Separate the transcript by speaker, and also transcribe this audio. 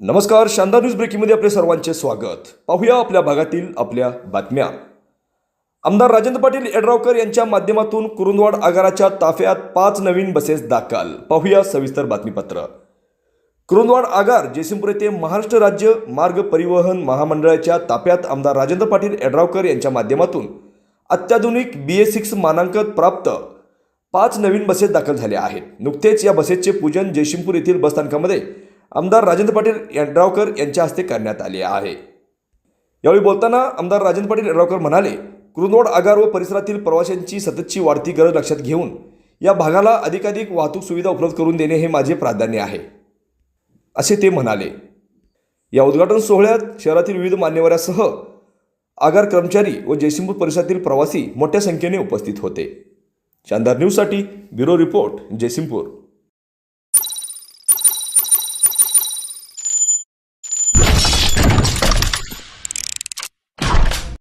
Speaker 1: नमस्कार शानदार न्यूज ब्रेकिंगमध्ये आपले सर्वांचे स्वागत. पाहूया आपल्या भागातील आपल्या बातम्या. आमदार राजेंद्र पाटील एडरावकर यांच्या माध्यमातून कुरुंदवाड आगाराच्या ताफ्यात पाच नवीन बसेस दाखल. पाहूया सविस्तर बातमीपत्र. कुरुंदवाड आगार जयसिंगपूर येथे महाराष्ट्र राज्य मार्ग परिवहन महामंडळाच्या ताफ्यात आमदार राजेंद्र पाटील एडरावकर यांच्या माध्यमातून अत्याधुनिक बी ए सिक्स मानांकन प्राप्त पाच नवीन बसेस दाखल झाल्या आहेत. नुकतेच या बसेसचे पूजन जयसिंगपूर येथील बसस्थानकामध्ये आमदार राजेंद्र पाटील यड्रावकर यांच्या हस्ते करण्यात आले आहे. यावेळी बोलताना आमदार राजेंद्र पाटील यड्रावकर म्हणाले कुरुंदवाड आगार व परिसरातील प्रवाशांची सततची वाढती गरज लक्षात घेऊन या भागाला अधिकाधिक वाहतूक सुविधा उपलब्ध करून देणे हे माझे प्राधान्य आहे. असे ते म्हणाले. या उद्घाटन सोहळ्यात शहरातील विविध मान्यवरांसह आगार कर्मचारी व जयसिंगपूर परिसरातील प्रवासी मोठ्या संख्येने उपस्थित होते. शानदार न्यूजसाठी ब्युरो रिपोर्ट जयसिंगपूर.